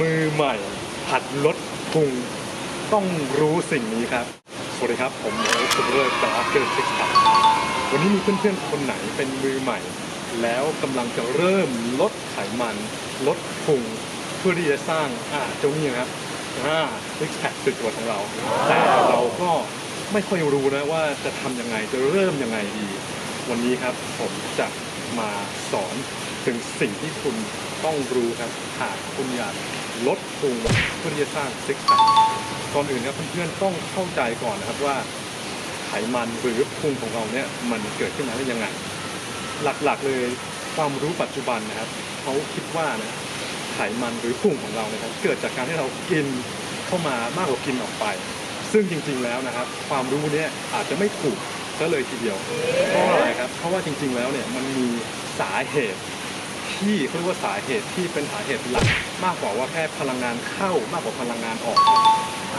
มือใหม่ หัดลดพุงต้องรู้สิ่งนี้ครับ สวัสดีครับ ผมโอ๊ตสุเลิศจากเกิร์ลซิกครับวันนี้มีเพื่อนๆคนไหนเป็นมือใหม่ แล้วกำลังจะเริ่มลดไขมัน ลดพุงเพื่อที่จะสร้างอ่าเจ้านี่นะครับอ่าซิกแพคสุดตัวของเราแต่เราก็ไม่ค่อยรู้นะว่าจะทำยังไงจะเริ่มยังไงดี วันนี้ครับผมจะมาสอน ถึงสิ่งที่คุณต้องรู้ครับหากคุณอยากลดพุงเพื่อที่จะสร้างซิกแพคก่อนอื่นครับเพื่อนๆต้องเข้าใจก่อนนะครับว่าไขมันหรือพุงของเราเนี่ยมันเกิดขึ้นมาได้ยังไง หลักๆเลยความรู้ปัจจุบันนะครับเขาคิดว่านะไขมันหรือพุงของเรานะครับเกิดจากการที่เรากินเข้ามามากกว่ากินออกไป ซึ่งจริงๆแล้วนะครับ ความรู้เนี้อาจจะไม่ถูกก็เลยทีเดียวเพราะอะไรครับเพราะว่าจริง ๆแล้วเนี่ยมันมีสาเหตุ ที่เขาเรียกว่าสาเหตุที่เป็นสาเหตุหลัก มากกว่าว่าแค่พลังงานเข้ามากกว่าพลังงานออก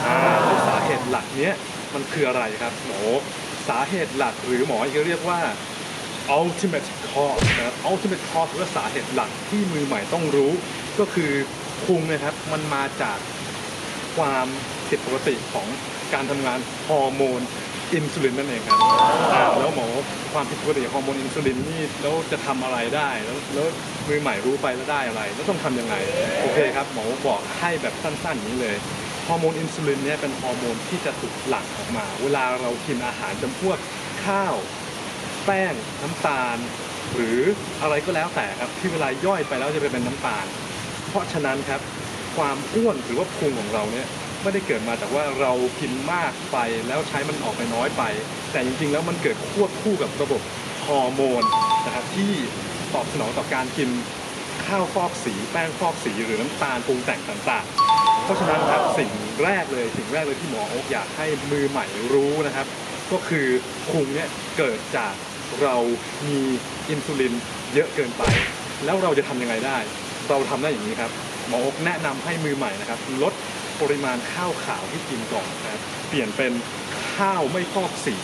อ่าแล้วสาเหตุหลักเนี้ยมันคืออะไรครับหมอสาเหตุหลักหรือหมอจะเรียกว่า ultimate cause นะครับ ultimate cause หรือว่าสาเหตุหลักที่มือใหม่ต้องรู้ ก็คือพุงนะครับ มันมาจากความผิดปกติของการทำงานฮอร์โมน อินซูลินนั่นเองครับอ่าแล้วหมอความผิดปกติของฮอร์โมนอินซูลินนี่แล้วจะทำอะไรได้แล้วแล้วมือใหม่รู้ไปแล้วได้อะไร แล้วต้องทำยังไงโอเคครับหมอบอกให้แบบสั้นๆอย่างนี้เลยฮอร์โมนอินซูลินเนี่ยเป็นฮอร์โมนที่จะถูกหลั่งออกมา เวลาเรากินอาหารจำพวกข้าว แป้งน้ำตาล หรืออะไรก็แล้วแต่ครับที่เวลาย่อยไปแล้วจะไปเป็นน้ำตาล เพราะฉะนั้นครับความอ้วนหรือว่าพุงของเราเนี่ย ไม่ได้เกิดมาจากว่าเรากินมากไปแล้วใช้มันออกไปน้อยไป แต่จริงๆ แล้วมันเกิดควบคู่กับระบบฮอร์โมนนะครับที่ตอบสนองต่อการกินข้าวฟอกสีแป้งฟอกสีหรือน้ำตาลปรุงแต่งต่างๆ เพราะฉะนั้นครับสิ่งแรกเลยสิ่งแรกเลยที่หมอโอ๊กอยากให้มือใหม่รู้นะครับ ก็คือพุงเนี่ยเกิดจากเรามีอินซูลินเยอะเกินไป แล้วเราจะทำยังไงได้ เราทำได้อย่างนี้ครับหมอโอ๊กแนะนำให้มือใหม่นะครับลด ปริมาณข้าวขาวที่กินก่อนนะครับเปลี่ยนเป็นข้าวไม่ฟอกสี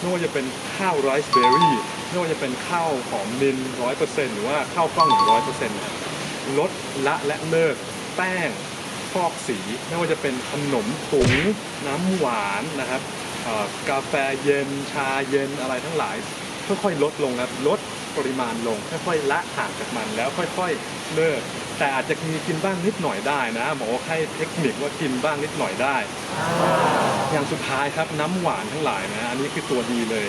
ไม่ว่าจะเป็นข้าวไรซ์เบอร์รี่ไม่ว่าจะเป็นข้าวหอมนินร้อยเปอร์เซ็นต์หรือว่าข้าวกล้องหนึ่งร้อยเปอร์เซ็นต์ลดละและเลิกแป้งฟอกสี ไม่ว่าจะเป็นขนมถุงน้ำหวานนะครับกาแฟเย็นชาเย็นอะไรทั้งหลาย ค่อยๆลดลงครับลดปริมาณลง ค่อยๆละห่างจากมันแล้วค่อยๆเลิก แต่อาจจะมีกินบ้างนิดหน่อยได้นะหมอให้เทคนิคว่ากินบ้างนิดหน่อยได้ อย่างสุดท้ายครับน้ำหวานทั้งหลายนะอันนี้คือตัวดีเลย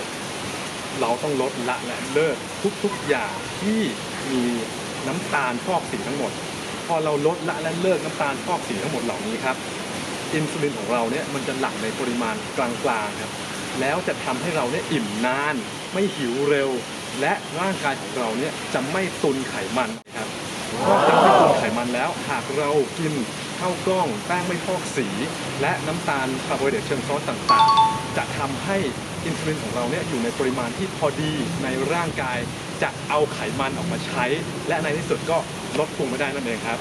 เราต้องลดละและเลิกทุกๆอย่างที่มีน้ำตาลฟอกสีทั้งหมด พอเราลดละและเลิกน้ำตาลฟอกสีทั้งหมดเหล่านี้ครับอินซูลินของเราเนี่ยมันจะหลั่งในปริมาณกลางๆครับแล้วจะทำให้เราเนี่ยอิ่มนาน ไม่หิวเร็ว และร่างกายของเราเนี่ยจะไม่ตุนไขมันครับ นอกจากไม่ตุนไขมันแล้ว หากเรากินข้าวกล้องแป้งไม่ฟอกสี และน้ำตาลคาร์โบไฮเดรตเชิงซ้อนต่างๆ จะทำให้อินซูลินของเราเนี่ยอยู่ในปริมาณที่พอดีในร่างกาย จะเอาไขมันออกมาใช้ และในที่สุดก็ลดพุงไม่ได้นั่นเองครับ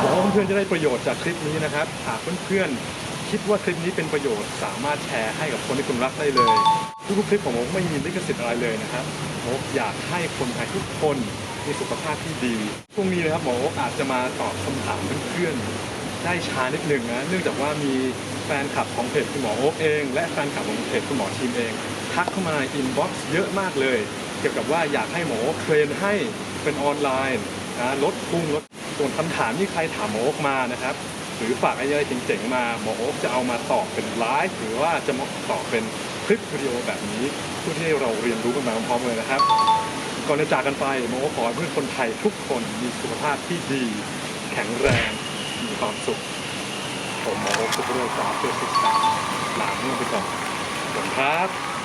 หวังว่าเพื่อนๆจะได้ประโยชน์จากคลิปนี้นะครับหากเพื่อนๆคิดว่าคลิปนี้เป็นประโยชน์สามารถแชร์ให้กับคนที่คุณรักได้เลยทุกๆคลิปของผมไม่มีลิขสิทธิ์อะไรเลยนะครับผมอยากให้คนไทยทุกคนมีสุขภาพที่ดี พรุ่งนี้นะครับหมอโอ๊คอาจจะมาตอบคำถามเพื่อนๆได้ช้านิดหนึ่งนะ เนื่องจากว่ามีแฟนคลับของเพจคุณหมอโอ๊คเอง และแฟนคลับของเพจคุณหมอทีมเอง ทักเข้ามาในอินบ็อกซ์เยอะมากเลย เกี่ยวกับว่าอยากให้หมอโอ๊คเทรนให้เป็นออนไลน์นะลดพุงลดส่วนคำถามที่ใครถามหมอโอ๊กมานะครับ หรือฝากอะไรเจ๋งๆมาหมอโอ๊กจะเอามาตอบเป็นไลฟ์หรือว่าจะมาตอบเป็นคลิปวิดีโอแบบนี้เพื่อที่ให้เราเรียนรู้กันมาพร้อมๆเลยนะครับ ก่อนจะจากกันไปหมอโอ๊กขอให้เพื่อนคนไทยทุกคนมีสุขภาพที่ดี แข็งแรง มีความสุข ผมหมอโอ๊กสุขเรื่องสาวเพื่อสุขสันต์ลาเมื่อไปก่อนสวัสดีครับ